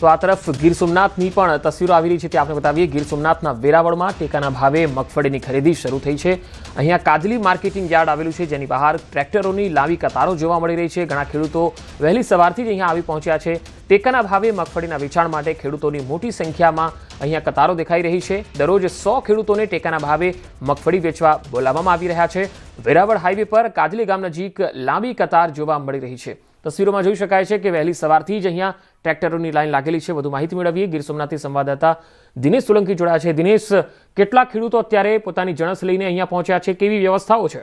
તો આ તરફ ગીર સોમનાથની પણ તસવીરો આવી રહી છે તે આપણે બતાવીએ. ગીર સોમનાથના વેરાવળમાં ટેકાના ભાવે મગફળીની ખરીદી શરૂ થઈ છે. અહીંયા કાજલી માર્કેટિંગ યાર્ડ આવેલું છે જેની બહાર ટ્રેક્ટરોની લાંબી કતારો જોવા મળી રહી છે. ઘણા ખેડૂતો વહેલી સવારથી જ અહીંયા આવી પહોંચ્યા છે. ટેકાના ભાવે મગફળીના વેચાણ માટે ખેડૂતોની મોટી સંખ્યામાં અહીંયા કતારો દેખાઈ રહી છે. દરરોજ સો ખેડૂતોને ટેકાના ભાવે મગફળી વેચવા બોલાવવામાં આવી રહ્યા છે. વેરાવળ હાઈવે પર કાજલી ગામ નજીક લાંબી કતાર જોવા મળી રહી છે. તસવીરોમાં જોઈ શકાય છે કે વહેલી સવારથી જ અહીંયા ટ્રેક્ટરોની લાઈન લાગેલી છે. વધુ માહિતી મેળવીએ ગીર સોમનાથથી સંવાદદાતા દિનેશ સોલંકી જોડાયા છે. દિનેશ કેટલા ખેડૂતો અત્યારે પોતાની જણસ લઈને અહીંયા પહોંચ્યા છે. કેવી વ્યવસ્થાઓ છે?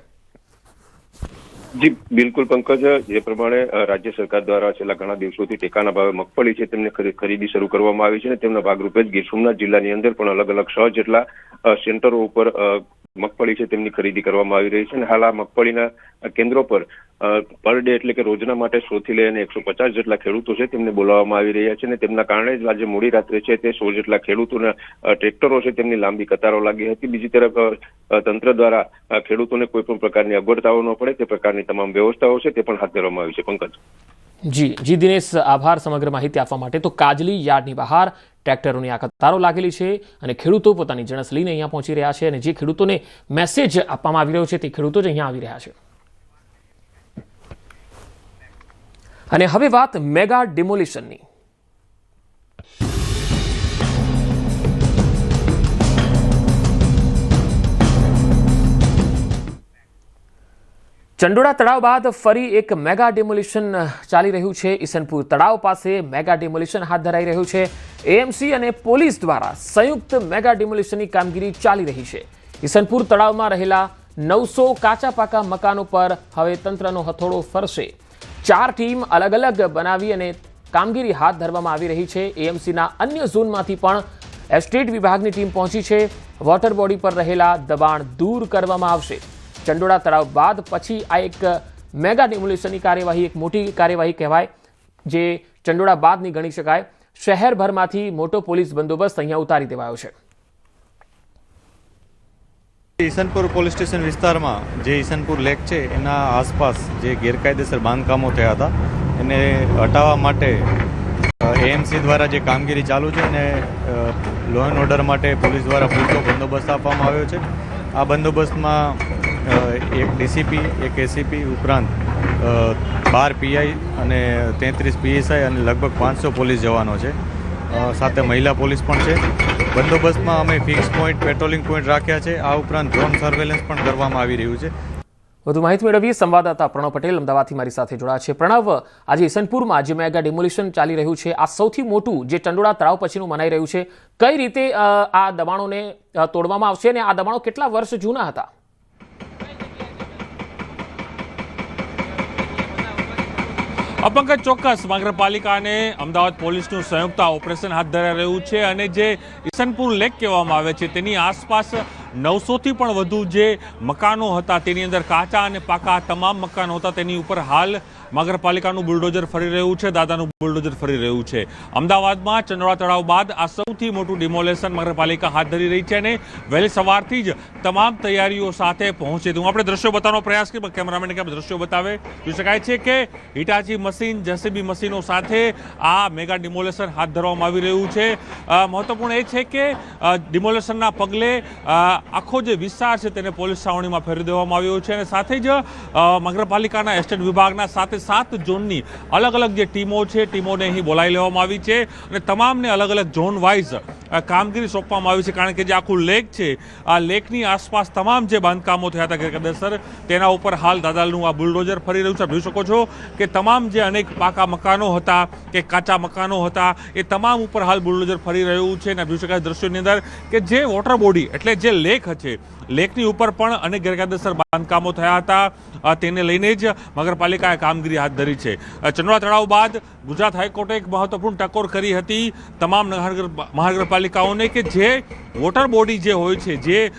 જી, બિલકુલ પંકજ. જે પ્રમાણે રાજ્ય સરકાર દ્વારા છેલ્લા ઘણા દિવસોથી ટેકાના ભાવે મગફળી છે તેમને ખરી- ખરીદી શરૂ કરવામાં આવી છે અને તેમના ભાગરૂપે જ ગીર સોમનાથ જિલ્લાની અંદર પણ અલગ અલગ છ જેટલા સેન્ટરો ઉપર મગફળી છે તેમની ખરીદી કરવામાં આવી રહી છે અને હાલ આ મગફળીના કેન્દ્રો પર પર ડે એટલે કે રોજના માટે સોથી લઈને એકસો પચાસ જેટલા ખેડૂતો છે તેમને બોલાવવામાં આવી રહ્યા છે અને તેમના કારણે જ આજે મોડી રાત્રે છે તે સો જેટલા ખેડૂતોના ટ્રેક્ટરો છે તેમની લાંબી કતારો લાગી હતી. બીજી તરફ તંત્ર દ્વારા ખેડૂતોને કોઈ પણ પ્રકારની અગવડતાઓ ન પડે તે પ્રકારની તમામ વ્યવસ્થાઓ છે તે પણ હાથ ધરવામાં આવી છે. પંકજ. જી જી દિનેશ, આભાર સમગ્ર માહિતી આપવા માટે. તો કાજલી યાર્ડની બહાર ટ્રેક્ટરોની આ કતારો લાગેલી છે અને ખેડૂતો પોતાની જણસ લઈને અહીંયા પહોંચી રહ્યા છે અને જે ખેડૂતોને મેસેજ આપવામાં આવી રહ્યો છે તે ખેડૂતો જ અહીંયા આવી રહ્યા છે. અને હવે વાત મેગા ડિમોલિશનની ચંડોળા તળાવ બાદ ફરી એક મેગા ડિમોલિશન ચાલી રહ્યું છે. ઈસનપુર તળાવ પાસે મેગા ડિમોલિશન હાથ ધરાઈ રહ્યું છે. એએમસી અને પોલીસ દ્વારા સંયુક્ત મેગા ડિમોલિશનની કામગીરી ચાલી રહી છે. ઈસનપુર તળાવમાં રહેલા નવસો કાચા પાકા મકાનો પર હવે તંત્રનો હથોડો ફરશે. ચાર ટીમ અલગ અલગ બનાવી અને કામગીરી હાથ ધરવામાં આવી રહી છે. એએમસીના અન્ય ઝોનમાંથી પણ એસ્ટેટ વિભાગની ટીમ પહોંચી છે. વોટર બોડી પર રહેલા દબાણ દૂર કરવામાં આવશે. ચંડોળા તળાવ બાદ પછી આ એક મેગા ડિમોલિશનની કાર્યવાહી, એક મોટી કાર્યવાહી કહેવાય, જે ચંડોળા બાદની ગણી શકાય. શહેરભરમાંથી મોટો પોલીસ બંદોબસ્ત અહીંયા ઉતારી દેવાયો છે. ઈસનપુર પોલીસ સ્ટેશન વિસ્તારમાં જે ઈસનપુર લેક છે, એના આસપાસ જે ગેરકાયદેસર બાંધકામો થયા હતા, એને હટાવવા માટે એએમસી દ્વારા જે કામગીરી ચાલુ છે અને લો એન્ડ ઓર્ડર માટે પોલીસ દ્વારા પૂરતો બંદોબસ્ત આપવામાં આવ્યો છે. આ બંદોબસ્તમાં એક ડીસીપી, એક એસીપી ઉપરાંત બાર પીઆઈ અને તેત્રીસ પીએસઆઈ અને લગભગ પાંચસો પોલીસ જવાનો છે. સાથે મહિલા પોલીસ પણ છે. બંદોબસ્તમાં અમે ફિક્સ પોઈન્ટ, પેટ્રોલિંગ પોઈન્ટ રાખ્યા છે. આ ઉપરાંત ડ્રોન સર્વેલન્સ પણ કરવામાં આવી રહ્યું છે. વધુ માહિતી મેળવીએ સંવાદદાતા પ્રણવ પટેલ અમદાવાદથી મારી સાથે જોડાયા છે. પ્રણવ, આજે ઇસનપુરમાં જે મેગા ડિમોલિશન ચાલી રહ્યું છે, આ સૌથી મોટું જે ચંડોળા તળાવ પછીનું મનાઈ રહ્યું છે, કઈ રીતે આ દબાણોને તોડવામાં આવશે અને આ દબાણો કેટલા વર્ષ જૂના હતા? અપંકજ ચોક્કસ મહાનગરપાલિકા અને અમદાવાદ પોલીસનું સંયુક્ત ઓપરેશન હાથ ધરાઈ રહ્યું છે અને જે ઈસનપુર લેક કહેવામાં આવે છે, તેની આસપાસ નવસોથી પણ વધુ જે મકાનો હતા તેની અંદર કાચા અને પાકા તમામ મકાનો હતા તેની ઉપર હાલ નગરપાલિકાનું બુલડોઝર ફરી રહ્યું છે, દાદાનું બુલડોઝર ફરી રહ્યું છે. અમદાવાદમાં ચંદ્રવા તળાવ બાદ આ સૌથી મોટું ડિમોલેશન નગરપાલિકા હાથ ધરી રહી છે અને વહેલી સવારથી જ તમામ તૈયારીઓ સાથે પહોંચે તો હું આપણે દ્રશ્યો બતાવવાનો પ્રયાસ કરીએ કેમેરામેન કે દ્રશ્યો બતાવે. જોઈ શકાય છે કે હિટાચી મશીન, જેસીબી મશીનો સાથે આ મેગા ડિમોલેશન હાથ ધરવામાં આવી રહ્યું છે. મહત્વપૂર્ણ એ છે કે ડિમોલેશનના પગલે આખો જે વિસ્તાર છે તેને પોલીસ છાવણીમાં ફેરવી દેવામાં આવ્યો છે અને સાથે જ નગરપાલિકાના એસ્ટેટ વિભાગના સાથે સાત ઝોનની અલગ અલગ જે ટીમો છે, ટીમોને અહીં બોલાવી લેવામાં આવી છે અને તમામને અલગ અલગ ઝોન વાઇઝ કામગીરી સોંપવામાં આવી છે કારણ કે જે આખું લેક છે, આ લેકની આસપાસ તમામ જે બાંધકામો થયા હતા ગેરકાયદેસર, તેના ઉપર હાલ દાદાલનું આ બુલડોઝર ફરી રહ્યું છે. જોઈ શકો છો કે તમામ જે અનેક પાકા મકાનો હતા કે કાચા મકાનો હતા, એ તમામ ઉપર હાલ બુલડોઝર ફરી રહ્યું છે અને જોઈ શકાય દ્રશ્યોની અંદર કે જે વોટર બોડી એટલે જે લેક છે લેકની ઉપર પણ અનેક ગેરકાયદેસર બાંધકામો થયા હતા તેને લઈને જ નગરપાલિકાએ કામગીરી હાથ ધરી છે. ચંદ્રા તળાવ બાદ ગુજરાત હાઈકોર્ટે એક મહત્વપૂર્ણ ટકોર કરી હતી. તમામ મહાનગર મહાનગરપાલિકાઓને કે જે વોટર બોડી જે હોય છે, જે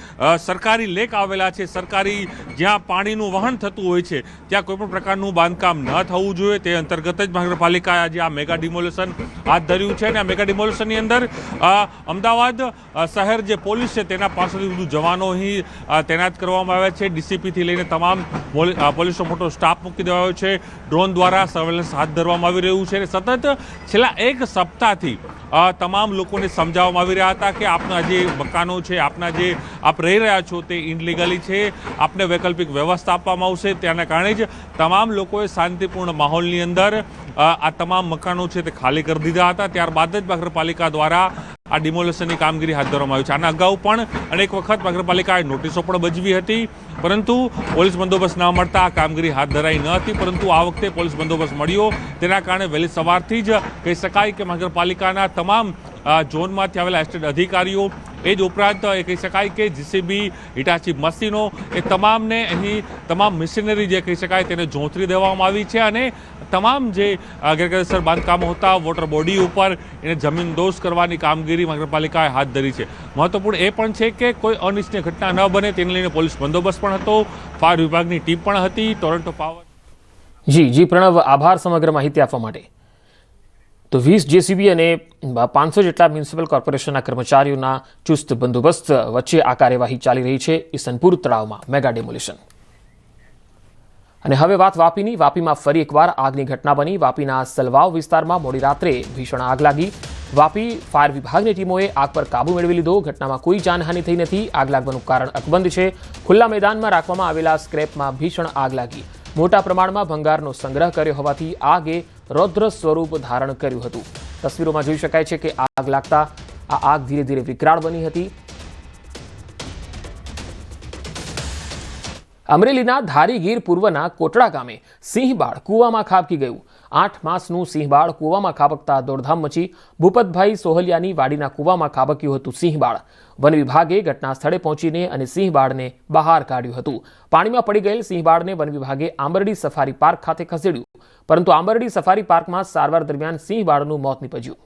સરકારી લેક આવેલા છે, સરકારી જ્યાં પાણીનું વહન થતું હોય છે, ત્યાં કોઈ પણ પ્રકારનું બાંધકામ ન થવું જોઈએ. તે અંતર્ગત જ નગરપાલિકાએ આજે આ મેગા ડિમોલેશન હાથ ધર્યું છે અને આ મેગા ડિમોલેશનની અંદર અમદાવાદ શહેર જે પોલીસ છે, તેના પાસેથી બધું જવાનો અહીં તૈનાત કરવામાં આવ્યા છે. ડીસીપીથી લઈને તમામ પોલી- પોલીસનો મોટો સ્ટાફ મૂકી દેવાયો છે. ડ્રોન દ્વારા સર્વેલન્સ હાથ ધરવામાં આવી રહ્યું છે અને સતત છેલ્લા એક સપ્તાહથી તમામ લોકોને સમજાવવામાં આવી રહ્યા હતા કે આપના જે મકાનો છે, આપના જે આપ રહી રહ્યા છો તે ઇનલીગલી છે. આપને વૈકલ્પિક વ્યવસ્થા આપવામાં આવશે. તેના કારણે જ તમામ લોકોએ શાંતિપૂર્ણ માહોલની અંદર આ તમામ મકાનો છે તે ખાલી કરી દીધા હતા. ત્યારબાદ જ નગરપાલિકા દ્વારા આ ડિમોલેશનની કામગીરી હાથ ધરવામાં આવી છે. આના અગાઉ પણ અનેક વખત નગરપાલિકાએ નોટિસો પણ બજવી હતી. પરંતુ પોલીસ બંદોબસ્ત ન મળતા આ કામગીરી હાથ ધરાઈ ન હતી. પરંતુ આ વખતે પોલીસ બંદોબસ્ત મળ્યો. તેના કારણે વહેલી સવારથી જ કહી શકાય કે નગરપાલિકાના તમામ ઝોનમાંથી આવેલા એસ્ટેટ અધિકારીઓ, એ જ ઉપરાંત એ કહી શકાય કે જીસીબી હિટાચી મશીનો, એ તમામને અહીં તમામ મશીનરી જે કહી શકાય તેને જોંતરી દેવામાં આવી છે અને તમામ જે ગેરકાયદેસર બાંધકામો હતા વોટર બોડી ઉપર એને જમીન દોષ કરવાની કામગીરી નગરપાલિકાએ હાથ ધરી છે. મહત્વપૂર્ણ એ પણ છે કે કોઈ અનિચ્છનીય ઘટના ન બને તેને લઈને પોલીસ બંદોબસ્ત પણ હતો. ફાયર વિભાગની ટીમ પણ હતી. ટોરન્ટો પાવર જી જી, પ્રણવ, આભાર સમગ્ર માહિતી આપવા માટે. તો વીસ જેસીબી અને પાંચસો જેટલા મ્યુનિસિપલ કોર્પોરેશનના કર્મચારીઓના ચુસ્ત બંદોબસ્ત વચ્ચે આ કાર્યવાહી ચાલી રહી છે ઈસનપુર તળાવમાં. Mega demolition. અને હવે વાત વાપીની. વાપીમાં ફરી એકવાર આગની ઘટના બની. વાપીના સલવાવ વિસ્તારમાં મોડી રાત્રે ભીષણ આગ લાગી. વાપી ફાયર વિભાગની ટીમોએ આગ પર કાબુ મેળવી લીધો. ઘટનામાં કોઈ જાનહાનિ થઈ નથી. આગ લાગવાનું કારણ અકબંધ છે. ખુલ્લા મેદાનમાં રાખવામાં આવેલા સ્ક્રેપમાં ભીષણ આગ લાગી. મોટા પ્રમાણમાં ભંગારનો સંગ્રહ કર્યો હોવાથી આગે રૌદ્ર સ્વરૂપ ધારણ કર્યું હતું. તસવીરોમાં જોઈ શકાય છે કે આગ લાગતા આ આગ ધીરે ધીરે વિકરાળ બની હતી. અમરેલીના ધારીગીર પૂર્વના કોટડા ગામે સિંહબાળ કૂવામાં ખાબકી ગયું. આઠ માસનું સિંહબાળ કૂવામાં ખાબકતા દોડધામ મચી ભૂપતભાઈ સોહલિયાની વાડીના કૂવામાં ખાબક્યું હતું સિંહબાળ. વન વિભાગે ઘટના સ્થળે પહોંચીને અને સિંહબાળને બહાર કાઢ્યું હતું. પાણીમાં પડી ગયેલ સિંહબાળને વન વિભાગે આંબરડી સફારી પાર્ક ખાતે ખસેડ્યું. પરંતુ આંબરડી સફારી પાર્કમાં સારવાર દરમિયાન સિંહબાળનું મોત નીપજ્યું.